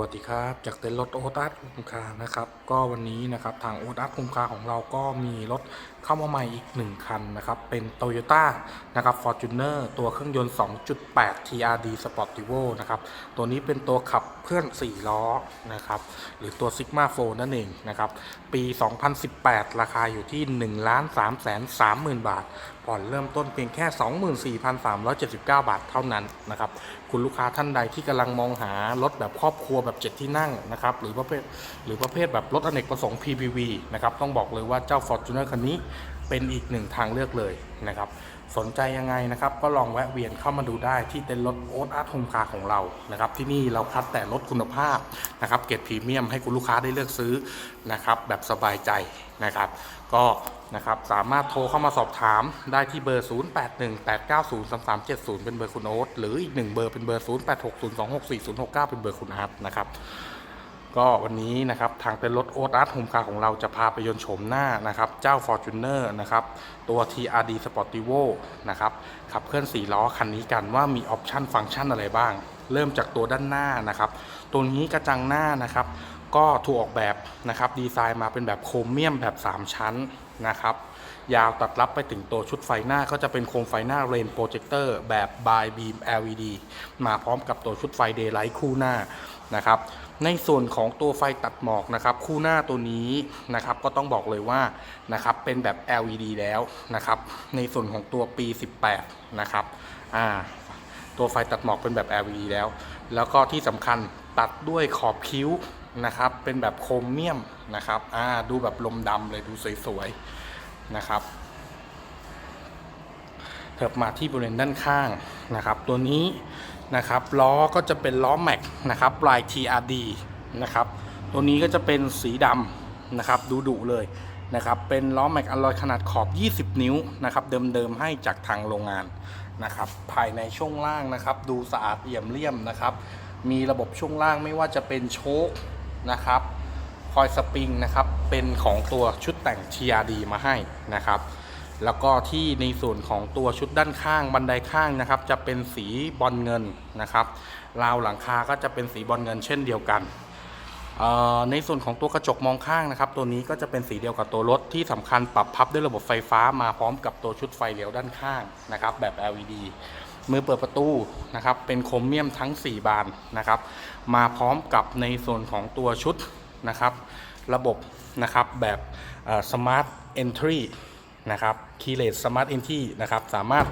วัสดีครับ จากเต็นท์รถโอตัสคุ้มค่านะครับ ก็วันนี้นะครับทางโอตัสคุ้มค่าของเราก็มีรถเข้ามาใหม่อีก 1 คันนะครับ เป็น t o y ยต้นะครับ Fortuner ตัวเครื่องยนต์ 2.8 TRD Sportivo นะครับ ตัวนี้เป็นตัวขับเคลื่อน 4 ล้อนะครับ หรือตัว Sigma 4นั่นเองนะครับ ปี 2018 ราคาอยู่ที่ 1 3 3 0 0 0 0 บาท ผ่อนเริ่มต้นเพียงแค่ 24,379 บาทเท่านั้นนะครับ คุณลูกค้าท่านใดที่กำลังมองหารถแบบครอบครัวแบบ 7 ที่นั่งนะครับ หรือประเภทหรือประเภทแบบรถอเนกประสงค์ PPV นะครับ ต้องบอกเลยว่าเจ้า Fortuner คันนี้เป็นอีกหนึ่งทางเลือกเลยนะครับ สนใจยังไงนะครับ ก็ลองแวะเวียนเข้ามาดูได้ที่เต็นท์รถโอ๊ตอาร์ตโฮมคาร์ของเรานะครับ ที่นี่เราคัดแต่รถคุณภาพนะครับ เกรดพรีเมียมให้คุณลูกค้าได้เลือกซื้อนะครับ แบบสบายใจนะครับ ก็ นะครับสามารถโทรเข้ามาสอบถามได้ที่เบอร์ 0818903370 เป็นเบอร์คุณโอ๊ตหรืออีกหนึ่งเบอร์เป็นเบอร์ 0860264069 เป็นเบอร์คุณอาร์ตนะครับก็วันนี้นะครับทางเต็นท์รถโอ๊ตอาร์ตโฮมคาร์ของเราจะพาไปยนต์โฉมหน้านะครับ เจ้า Fortuner นะครับ ตัว TRD Sportivo นะครับขับเคลื่อน4ล้อคันนี้กันว่ามีออปชันฟังก์ชันอะไรบ้าง เริ่มจากตัวด้านหน้านะครับ ตัวนี้กระจังหน้านะครับ ก็ถูกออกแบบนะครับดีไซน์มาเป็นแบบโครเมียมแบบ 3 ชั้น นะครับ ยาวตัดรับไปถึงตัวชุดไฟหน้าก็จะเป็นโคมไฟหน้าเรนโปรเจคเตอร์แบบ by beam LED มาพร้อมกับตัวชุดไฟ daylight คู่หน้านะครับในส่วนของตัวไฟตัดหมอกนะครับ คู่หน้าตัวนี้นะครับก็ต้องบอกเลยว่านะครับเป็นแบบ LED แล้วนะครับในส่วนของตัวปี 18 นะครับอ่าตัวไฟตัดหมอกเป็นแบบ LED แล้ว แล้วก็ที่สำคัญตัดด้วยขอบคิ้ว นะครับ เป็นแบบโครเมียมนะครับ อ่า ดูแบบลมดำเลยดูสวยๆนะครับเถิบมาที่บริเวณด้านข้างนะครับ ตัวนี้นะครับล้อก็จะเป็นล้อแม็กนะครับลาย TRD นะครับ ตัวนี้ก็จะเป็นสีดำนะครับ ดูดุเลยนะครับ เป็นล้อแม็กอลลอยขนาดขอบ 20 นิ้วนะครับ เดิมๆให้จากทางโรงงานนะครับ ภายในช่วงล่างนะครับ ดูสะอาดเอี่ยมเลี่ยมนะครับ มีระบบช่วงล่างไม่ว่าจะเป็นโชค นะครับคอยสปริงนะครับเป็นของตัวชุดแต่ง TRD มาให้นะครับ แล้วก็ที่ในส่วนของตัวชุดด้านข้างบันไดข้างนะครับ จะเป็นสีบอลเงินนะครับราวหลังคาก็จะเป็นสีบอลเงินเช่นเดียวกันในส่วนของตัวกระจกมองข้างนะครับ ตัวนี้ก็จะเป็นสีเดียวกับตัวรถที่สำคัญปรับพับด้วยระบบไฟฟ้ามาพร้อมกับตัวชุดไฟเลี้ยวด้านข้างนะครับ แบบ LED มือเปิดประตูนะครับเป็นโครเมียมทั้ง 4 บานนะครับ มาพร้อมกับในส่วนของตัวชุดนะครับ ระบบนะครับแบบสมาร์ทเอนทรีนะครับคีเลสสมาร์ทเอนทีนะครับสามารถ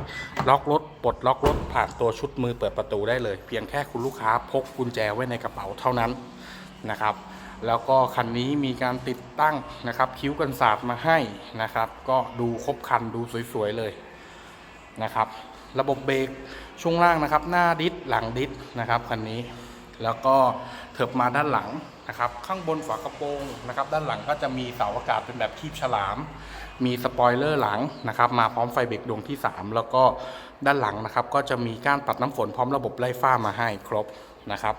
ล็อกรถปลดล็อกรถผ่านตัวชุดมือเปิดประตูได้เลย เพียงแค่คุณลูกค้าพกกุญแจไว้ในกระเป๋าเท่านั้นนะครับ แล้วก็คันนี้มีการติดตั้งนะครับ คิ้วกันศาสตร์มาให้นะครับ ก็ดูครบคันดูสวยๆเลยนะครับ ระบบเบรกช่วงล่างนะครับ หน้าดิสหลังดิสนะครับคันนี้ แล้วก็เถิบมาด้านหลังนะครับ ข้างบนฝากระโปรงนะครับ ด้านหลังก็จะมีเสาอากาศเป็นแบบคีบฉลาม มีสปอยเลอร์หลังนะครับ มาพร้อมไฟเบรกดวงที่ 3 แล้วก็ด้านหลังนะครับ ก็จะมีก้านปัดน้ำฝนพร้อมระบบไล่ฟ้ามาให้ครบนะครับ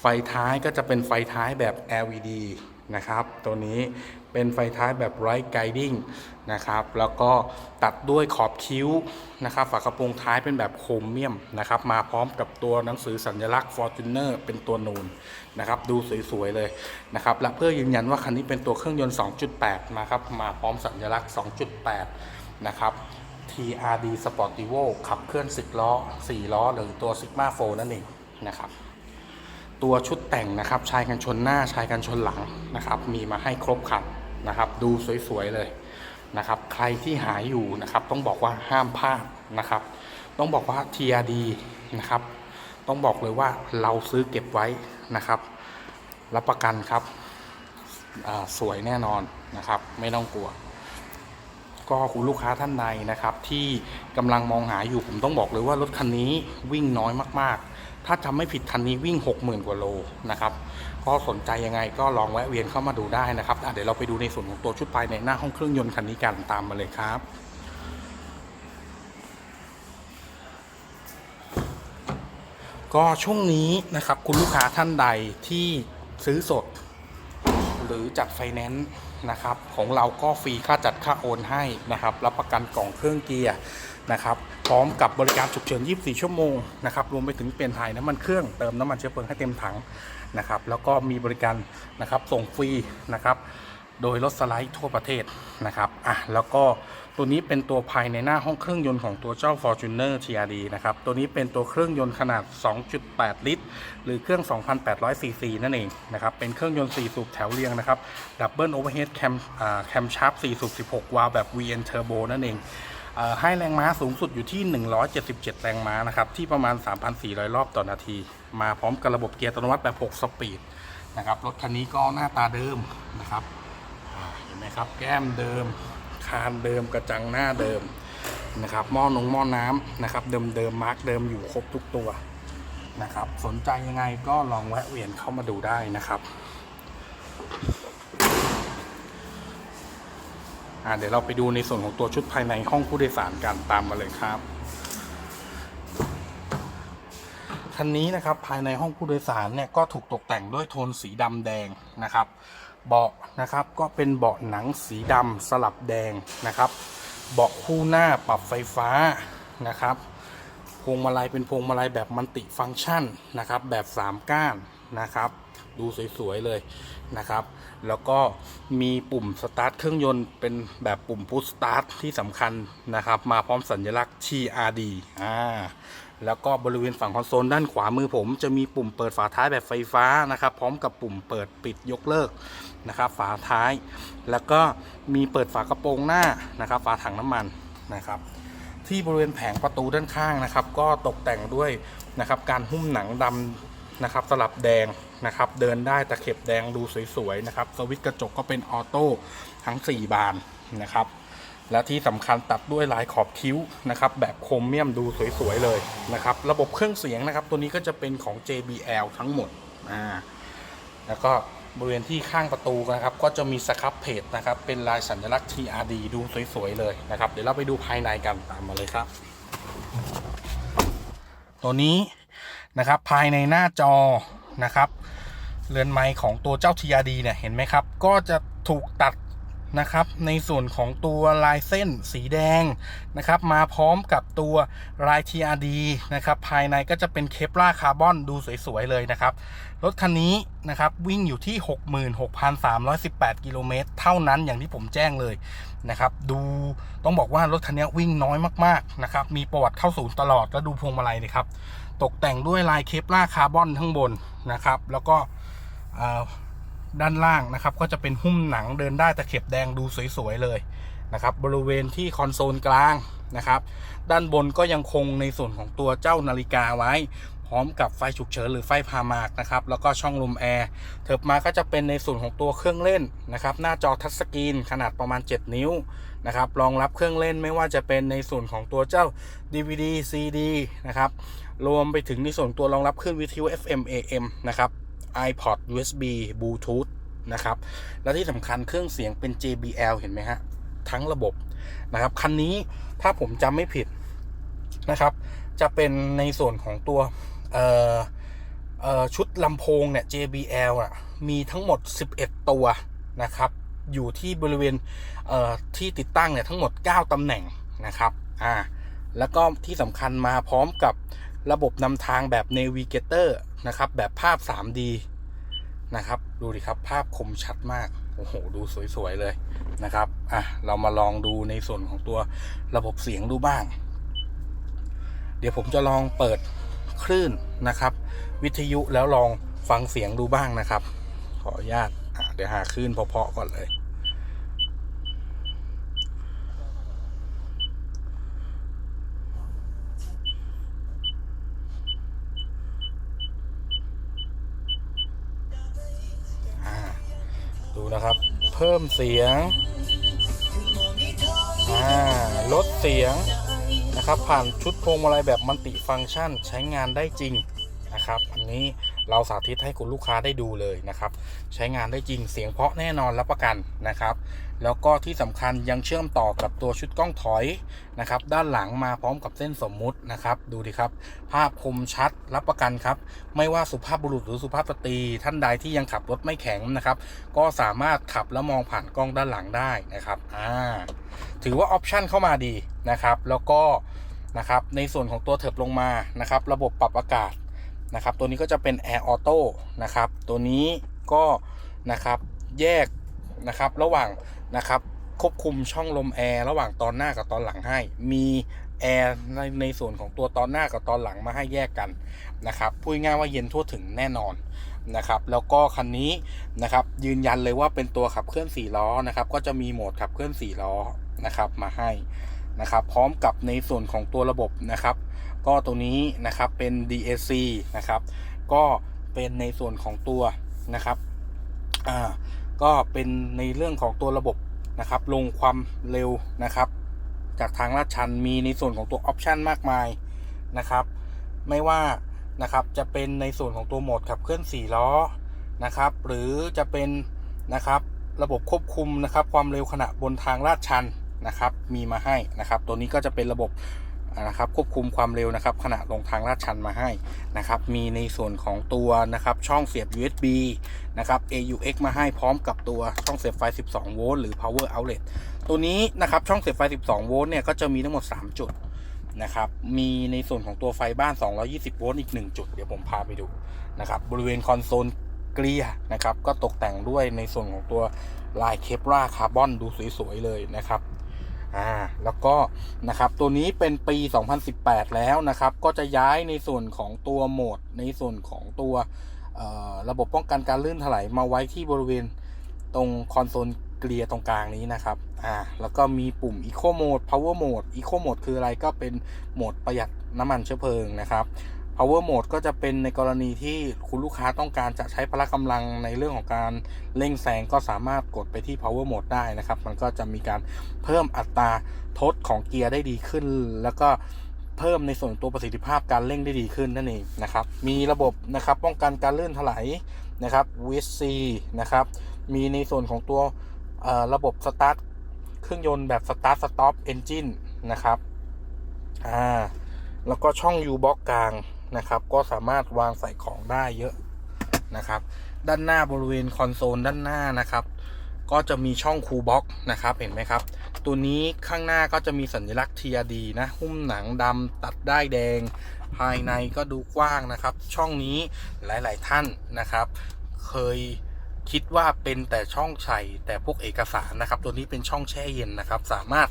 ไฟท้ายก็จะเป็นไฟท้ายแบบ LED นะครับ ตัวนี้เป็นไฟท้ายแบบ Right Guiding นะครับ แล้วก็ตัดด้วยขอบคิ้วนะครับ ฝากระโปรงท้ายเป็นแบบโครเมียมนะครับ มาพร้อมกับตัวหนังสือสัญลักษณ์ Fortuner เป็นตัวนูนนะครับ ดูสวยๆเลยนะครับ และเพื่อยืนยันว่าคันนี้เป็นตัวเครื่องยนต์ 2.8นะครับ มาพร้อมสัญลักษณ์ 2.8 นะครับ TRD Sportivo ขับเคลื่อน 10 ล้อ 4 ล้อ หรือตัว Sigma 4นั่นเองนะครับ ตัวชุดแต่งนะครับ ชายกันชนหน้าชายกันชนหลังนะครับ มีมาให้ครบครันนะครับ ดูสวยๆเลยนะครับ ใครที่หาอยู่นะครับ ต้องบอกว่าห้ามพลาดนะครับ ต้องบอกว่า TRD นะครับ ต้องบอกเลยว่าเราซื้อเก็บไว้นะครับ รับประกันครับสวยแน่นอนนะครับ ไม่ต้องกลัว ก็คุณลูกค้าท่านใดนะครับ ที่กำลังมองหาอยู่ผมต้องบอกเลยว่ารถคันนี้วิ่งน้อยมากๆ ถ้าจำไม่ผิดคันนี้วิ่ง 60,000 กว่าโลนะครับก็สนใจยังไงก็ลองแวะเวียนเข้ามาดูได้นะครับเดี๋ยวเราไปดูในส่วนของตัวชุดภายในหน้าห้องเครื่องยนต์คันนี้กันตามมาเลยครับก็ช่วงนี้นะครับคุณลูกค้าท่านใดที่ซื้อสด หรือจัดไฟแนนซ์นะครับของเราก็ฟรีค่าจัดค่าโอนให้นะครับ รับประกันกล่องเครื่องเกียร์นะครับ พร้อมกับบริการฉุกเฉิน 24 ชั่วโมงนะครับรวมไปถึงเปลี่ยนถ่ายน้ำมันเครื่องเติมน้ำมันเชื้อเพลิงให้เต็มถังนะครับแล้วก็มีบริการนะครับส่งฟรีนะครับโดยรถสไลด์ทั่วประเทศนะครับอะแล้วก็ตัวนี้เป็นตัวภายในหน้าห้องเครื่องยนต์ของตัวเจ้า Fortuner TRD นะครับ ตัวนี้เป็นตัวเครื่องยนต์ขนาด 2.8 ลิตร หรือเครื่อง 2,800 ซีซีนั่นเองนะครับ เป็นเครื่องยนต์ 4 สูบแถวเรียงนะครับ ดับเบิลโอเวอร์เฮดแคมแคมชาร์ป4สูบ 16 วาล์วแบบ VN Turbo นั่นเอง ให้แรงม้าสูงสุดอยู่ที่ 177 แรงม้านะครับ ที่ประมาณ 3,400 รอบต่อนาที มาพร้อมกับระบบเกียร์อัตโนมัติแบบ 6 สปีดนะครับ รถคันนี้ก็หน้าตาเดิมนะครับเห็นไหมครับ แก้มเดิม คานเดิม กระจังหน้าเดิมนะครับ หม้อนงหม้อน้ำนะครับ เดิมเดิมมาร์กเดิมอยู่ครบทุกตัวนะครับ สนใจยังไงก็ลองแวะเวียนเข้ามาดูได้นะครับ อ่าเดี๋ยวเราไปดูในส่วนของตัวชุดภายในห้องผู้โดยสารกันตามมาเลยครับคันนี้นะครับภายในห้องผู้โดยสารเนี่ยก็ถูกตกแต่งด้วยโทนสีดำแดงนะครับ เบาะนะครับก็เป็นเบาะหนังสีดำสลับแดงนะครับ เบาะคู่หน้าปรับไฟฟ้านะครับพวงมาลัยเป็นพวงมาลัยแบบมัลติฟังก์ชันนะครับแบบ 3 ก้าน นะครับ ดูสวยๆเลยนะครับ แล้วก็มีปุ่มสตาร์ทเครื่องยนต์เป็นแบบปุ่มพุชสตาร์ทที่สำคัญนะครับ มาพร้อมสัญลักษณ์ TRD อ่าแล้วก็บริเวณฝั่งคอนโซลด้านขวามือผมจะมีปุ่มเปิดฝาท้ายแบบไฟฟ้านะครับ พร้อมกับปุ่มเปิดปิดยกเลิกนะครับ ฝาท้าย แล้วก็มีเปิดฝากระโปรงหน้านะครับ ฝาถังน้ำมันนะครับ ที่บริเวณแผงประตูด้านข้างนะครับ ก็ตกแต่งด้วยนะครับการหุ้มหนังดำ นะครับสลับแดงนะครับเดินได้ตะเข็บแดงดูสวยๆนะครับสวิตช์กระจกก็เป็นออโต้ทั้ง 4 บานนะครับและที่สำคัญตัดด้วยลายขอบคิ้วนะครับแบบโครเมียมดูสวยๆเลยนะครับระบบเครื่องเสียงนะครับตัวนี้ก็จะเป็นของ JBL ทั้งหมดอ่าแล้วก็บริเวณที่ข้างประตูนะครับก็จะมีสครับเพจนะครับเป็นลายสัญลักษณ์ TRD ดูสวยๆเลยนะครับเดี๋ยวเราไปดูภายในกันตามมาเลยครับ ตัวนี้ นะครับ ภายในหน้าจอนะครับเรือนไม้ของตัวเจ้า TRD เนี่ยเห็นไหมครับ ก็จะถูกตัดนะครับ ในส่วนของตัวลายเส้นสีแดงนะครับ มาพร้อมกับตัวลาย TRD นะครับ ภายในก็จะเป็นเคปลาคาร์บอนดูสวยๆเลยนะครับ รถคันนี้นะครับ วิ่งอยู่ที่ 66,318 กิโลเมตรเท่านั้นอย่างที่ผมแจ้งเลยนะครับ ดูต้องบอกว่ารถคันนี้วิ่งน้อยมากๆนะครับ มีประวัติเข้าศูนย์ตลอดแล้วดูพวงมาลัยเลยครับ ตกแต่งด้วยลายเคปลาคาร์บอนข้างบนนะครับ แล้วก็ด้านล่างนะครับ ก็จะเป็นหุ้มหนังเดินได้ตะเข็บแดงดูสวยๆเลยนะครับ บริเวณที่คอนโซลกลางนะครับ ด้านบนก็ยังคงในส่วนของตัวเจ้านาฬิกาไว้ พร้อมกับไฟฉุกเฉินหรือไฟพามากนะครับ แล้วก็ช่องลมแอร์เถิบมาก็จะเป็นในส่วนของตัวเครื่องเล่นนะครับ หน้าจอทัชสกรีนขนาดประมาณ 7 นิ้ว นะครับรองรับเครื่องเล่นไม่ว่าจะเป็นในส่วนของตัวเจ้า DVD CD นะครับรวมไปถึงในส่วนตัวรองรับคลื่นวิทยุ FM AM นะครับ iPod USB Bluetooth นะครับและที่สำคัญเครื่องเสียงเป็น JBL เห็นไหมฮะ ทั้งระบบนะครับคันนี้ถ้าผมจำไม่ผิดนะครับ จะเป็นในส่วนของตัวชุดลำโพงเนี่ย JBL อะมีทั้งหมด 11 ตัวนะครับ อยู่ที่บริเวณเที่ติดตั้งเนี่ยทั้งหมด 9ตำแหน่งนะครับอ่าแล้วก็ที่สำคัญมาพร้อมกับระบบนำทางแบบ Navigator นะครับ แบบภาพ 3D นะครับ ดูดิครับภาพคมชัดมาก โอ้โห ดูสวย ๆ เลยนะครับ อะ เรามาลองดูในส่วนของตัวระบบเสียงดูบ้าง เดี๋ยวผมจะลองเปิดคลื่นนะครับ วิทยุแล้วลองฟังเสียงดูบ้างนะครับ ขออนุญาต อะ เดี๋ยวหาคลื่นเพาะๆก่อนเลย อ่าดู นะครับ เพิ่มเสียงลดเสียงนะครับ ผ่านชุดพวงมาลัยแบบมัลติฟังก์ชันใช้งานได้จริงนะครับ อันนี้เราสาธิตให้คุณลูกค้าได้ดูเลยนะครับ ใช้งานได้จริงเสียงเพราะแน่นอนรับประกันนะครับ แล้วก็ที่สำคัญยังเชื่อมต่อกับตัวชุดกล้องถอยนะครับ ด้านหลังมาพร้อมกับเส้นสมมุตินะครับ ดูดิครับ ภาพคมชัดรับประกันครับ ไม่ว่าสุภาพบุรุษหรือสุภาพสตรีท่านใดที่ยังขับรถไม่แข็งนะครับ ก็สามารถขับแล้วมองผ่านกล้องด้านหลังได้นะครับอ่าถือว่าออปชันเข้ามาดีนะครับ แล้วก็นะครับในส่วนของตัวเถิบลงมานะครับ ระบบปรับอากาศนะครับ ตัวนี้ก็จะเป็น Air Auto นะครับ ตัวนี้ก็นะครับแยกนะครับ ระหว่าง นะครับควบคุมช่องลมแอร์ระหว่างตอนหน้ากับตอนหลังให้ มีแอร์ในในส่วนของตัวตอนหน้ากับตอนหลังมาให้แยกกันนะครับพูดง่ายว่าเย็นทั่วถึงแน่นอนนะครับแล้วก็คันนี้นะครับยืนยันเลยว่าเป็นตัวขับเคลื่อน4ล้อนะครับก็จะมีโหมดขับเคลื่อน4ล้อนะครับมาให้นะครับพร้อมกับในส่วนของตัวระบบนะครับ ก็ตัวนี้นะครับเป็น DAC นะครับก็เป็นในส่วนของตัวนะครับอ่า ก็เป็นในเรื่องของตัวระบบนะครับ ลงความเร็วนะครับ จากทางลาดชันมีในส่วนของตัวออปชันมากมายนะครับ ไม่ว่านะครับจะเป็นในส่วนของตัวโหมดขับเคลื่อน4ล้อนะครับ หรือจะเป็นนะครับระบบควบคุมนะครับ ความเร็วขณะบนทางลาดชันนะครับ มีมาให้นะครับ ตัวนี้ก็จะเป็นระบบ นะครับควบคุมความเร็วนะครับขณะลงทางลาดชันมาให้นะครับมีในส่วนของตัวนะครับช่องเสียบ USB นะครับ AUX มาให้พร้อมกับตัวช่องเสียบไฟ 12 โวลต์หรือ power outlet ตัวนี้นะครับช่องเสียบไฟ 12 โวลต์เนี่ยก็จะมีทั้งหมด 3 จุดนะครับมีในส่วนของตัวไฟบ้าน 220 โวลต์อีก 1 จุด เดี๋ยวผมพาไปดูนะครับบริเวณคอนโซลเกลียนะครับก็ตกแต่งด้วยในส่วนของตัวลายเคปราคาร์บอนดูสวยๆเลยนะครับ อ่าแล้วก็นะครับตัวนี้เป็นปี 2018 แล้วนะครับ ก็จะย้ายในส่วนของตัวโหมด ในส่วนของตัวระบบป้องกันการลื่นถลายมาไว้ที่บริเวณตรงคอนโซลเกลียตรงกลางนี้นะครับ อ่า แล้วก็มีปุ่ม Eco Mode Power Mode Eco Mode คืออะไรก็เป็นโหมดประหยัดน้ำมันเชื้อเพลิงนะครับ Power Mode ก็จะเป็นในกรณีที่คุณลูกค้าต้องการจะใช้พละกำลังในเรื่องของการเร่งแซงก็สามารถกดไปที่ Power Mode ได้นะครับ มันก็จะมีการเพิ่มอัตราทดของเกียร์ได้ดีขึ้น แล้วก็เพิ่มในส่วนตัวประสิทธิภาพการเร่งได้ดีขึ้นนั่นเองนะครับ มีระบบนะครับป้องกันการลื่นถลายนะครับ VSC นะครับ มีในส่วนของตัวระบบสตาร์ทเครื่องยนต์แบบสตาร์ทสต็อปเอนจินนะครับ อ่า แล้วก็ช่อง U บล็อกกลาง นะครับ ก็สามารถวางใส่ของได้เยอะนะครับ ด้านหน้าบริเวณคอนโซลด้านหน้านะครับ ก็จะมีช่องคูลบ็อกนะครับเห็นไหมครับ ตัวนี้ข้างหน้าก็จะมีสัญลักษณ์ TRD นะหุ้มหนังดำตัดได้แดง ภายในก็ดูกว้างนะครับ ช่องนี้หลาย ๆ ท่านนะครับ เคยคิดว่าเป็นแต่ช่องใส่แต่พวกเอกสารนะครับ ตัวนี้เป็นช่องแช่เย็นนะครับ สามารถ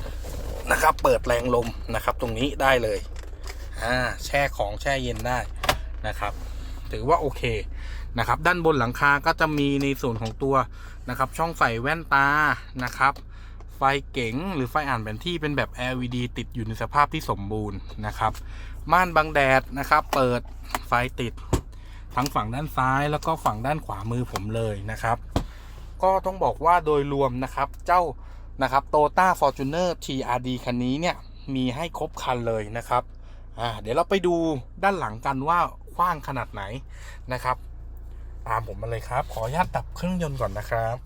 นะครับเปิดแรงลมนะครับ ตรงนี้ได้เลย อ่าแช่ของแช่เย็นได้นะครับ ถือว่าโอเคนะครับ ด้านบนหลังคาก็จะมีในส่วนของตัวนะครับ ช่องใส่แว่นตานะครับ ไฟเก๋งหรือไฟอ่านแผนที่เป็นแบบ LED ติดอยู่ในสภาพที่สมบูรณ์นะครับ ม่านบังแดดนะครับ เปิดไฟติดทั้งฝั่งด้านซ้ายแล้วก็ฝั่งด้านขวามือผมเลยนะครับ ก็ต้องบอกว่าโดยรวมนะครับเจ้านะครับ Toyota Fortuner TRD คันนี้เนี่ยมีให้ครบคันเลยนะครับ อ่าเดี๋ยวเราไปดูด้านหลังกันว่ากว้างขนาดไหนนะครับ ตามผมมาเลยครับ ขออนุญาตดับเครื่องยนต์ก่อนนะครับ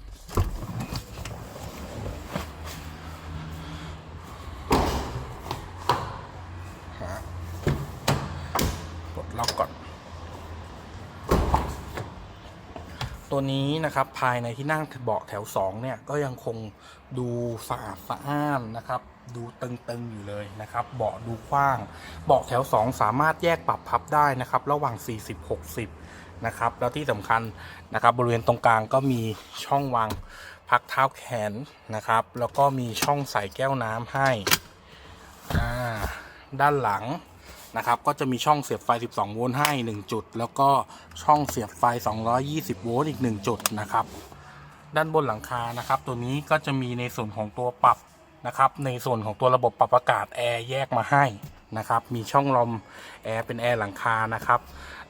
ปลดล็อกก่อน ตัวนี้นะครับภายในที่นั่งเบาะแถว 2 เนี่ย ก็ยังคงดูสะอาดสะอ้านนะครับ ดูตึงๆอยู่เลยนะครับ เบาะดูกว้าง เบาะแถว 2 สามารถแยกปรับพับได้นะครับ ระหว่าง 40-60 นะครับ แล้วที่สำคัญนะครับ บริเวณตรงกลางก็มีช่องวางพักเท้าแขนนะครับ แล้วก็มีช่องใส่แก้วน้ำให้ด้านหลังนะครับ ก็จะมีช่องเสียบไฟ 12 โวลต์ให้ 1 จุด แล้วก็ช่องเสียบไฟ 220 โวลต์อีก 1 จุดนะครับ ด้านบนหลังคานะครับ ตัวนี้ก็จะมีในส่วนของตัวปรับ นะครับในส่วนของตัวระบบปรับอากาศแอร์แยกมาให้นะครับมีช่องลมแอร์เป็นแอร์หลังคานะครับ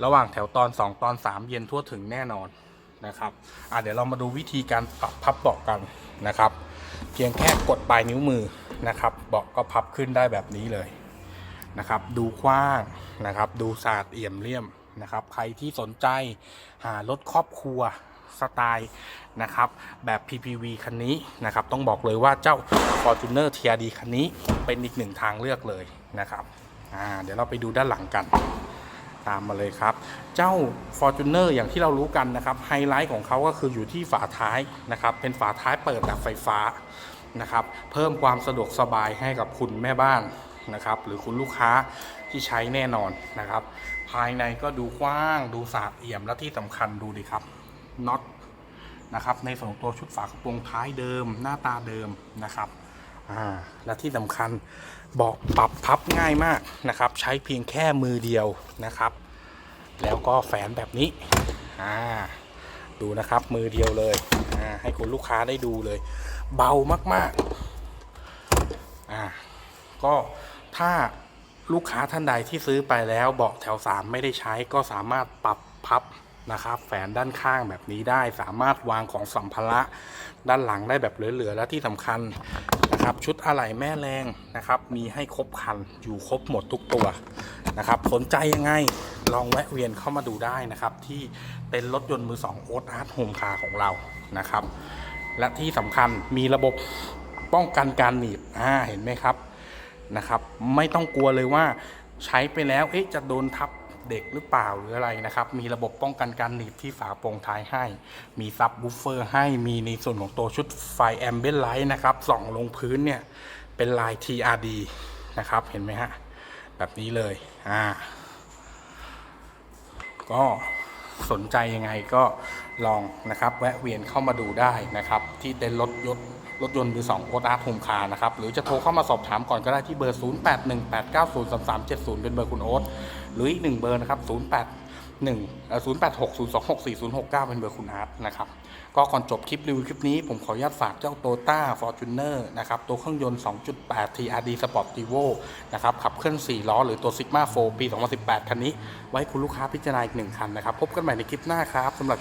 ระหว่างแถวตอน 2 ตอน 3 เย็นทั่วถึงแน่นอนนะครับอะเดี๋ยวเรามาดูวิธีการปรับพับเบาะกันนะครับ เพียงแค่กดปลายนิ้วมือนะครับเบาะก็พับขึ้นได้แบบนี้เลยนะครับดูกว้างนะครับดูสะอาดเอี่ยมเลี่ยมนะครับใครที่สนใจหารถครอบครัว สไตล์นะครับแบบ PPV คันนี้นะครับต้องบอกเลยว่าเจ้า Fortuner TRD คันนี้เป็นอีกหนึ่งทางเลือกเลยนะครับเดี๋ยวเราไปดูด้านหลังกันตามมาเลยครับ เจ้า Fortuner อย่างที่เรารู้กันนะครับไฮไลท์ของเขาก็คืออยู่ที่ฝาท้ายนะครับเป็นฝาท้ายเปิดแบบไฟฟ้านะครับเพิ่มความสะดวกสบายให้กับคุณแม่บ้านนะครับหรือคุณลูกค้าที่ใช้แน่นอนนะครับ ภายในก็ดูกว้างดูสะอาดเอี่ยมและที่สำคัญดูดิครับ น็อตนะครับในส่วนของตัวชุดฝากระโปรงท้ายเดิม หน้าตาเดิมนะครับอ่าและที่สำคัญเบาะปรับพับง่ายมากนะครับ ใช้เพียงแค่มือเดียวนะครับ แล้วก็แฝนแบบนี้อ่าดูนะครับมือเดียวเลยอ่าให้คุณลูกค้าได้ดูเลย เบามากๆอ่าก็ถ้าลูกค้าท่านใดที่ซื้อไปแล้วเบาะแถว 3 ไม่ได้ใช้ก็สามารถปรับพับ นะครับแฝนด้านข้างแบบนี้ได้สามารถวางของสัมภาระด้านหลังได้แบบเหลือๆและที่สำคัญนะครับ ชุดอะไหล่แม่แรงนะครับ มีให้ครบคันอยู่ครบหมดทุกตัวนะครับ สนใจยังไงลองแวะเวียนเข้ามาดูได้นะครับ ที่เป็นรถยนต์มือสองโอ๊ตอาร์ตโฮมคาร์ของเรานะครับ และที่สำคัญมีระบบป้องกันการหนีบอ่าเห็นไหมครับนะครับ ไม่ต้องกลัวเลยว่าใช้ไปแล้วเอ๊ะจะโดนทับ เด็กหรือเปล่าหรืออะไรนะครับ มีระบบป้องกันการหนีบที่ฝาโปรงท้ายให้ มีซับบูฟเฟอร์ให้มีในส่วนของตัวชุดไฟแอมเบนไลท์นะครับส่องลงพื้นเนี่ยเป็นลาย TRD นะครับเห็นไหมฮะแบบนี้เลยอ่าก็สนใจยังไงก็ ลองนะครับแวะเวียนเข้ามาดูได้นะครับที่เต็นท์รถยนต์รถยนต์มือสองโอตอาร์ตโฮมคาร์นะครับหรือจะโทรเข้ามาสอบถามก่อนก็ได้ที่เบอร์ 0818903370 เป็นเบอร์คุณโอ๊ตหรืออีกหนึ่งเบอร์นะครับ081 0860264069 เป็นเบอร์คุณอาร์ตนะครับ ก็ก่อนจบคลิปรีวิวคลิปนี้ผมขออนุญาตฝากเจ้า Toyota Fortuner นะครับ ตัวเครื่องยนต์ 2.8 TRD Sportivo นะครับ ขับเคลื่อน 4 ล้อ หรือตัว Sigma 4 ปี 2018 คันนี้ ไว้คุณลูกค้าพิจารณาอีกหนึ่งคันนะครับ พบกันใหม่ในคลิปหน้าครับสำหรับ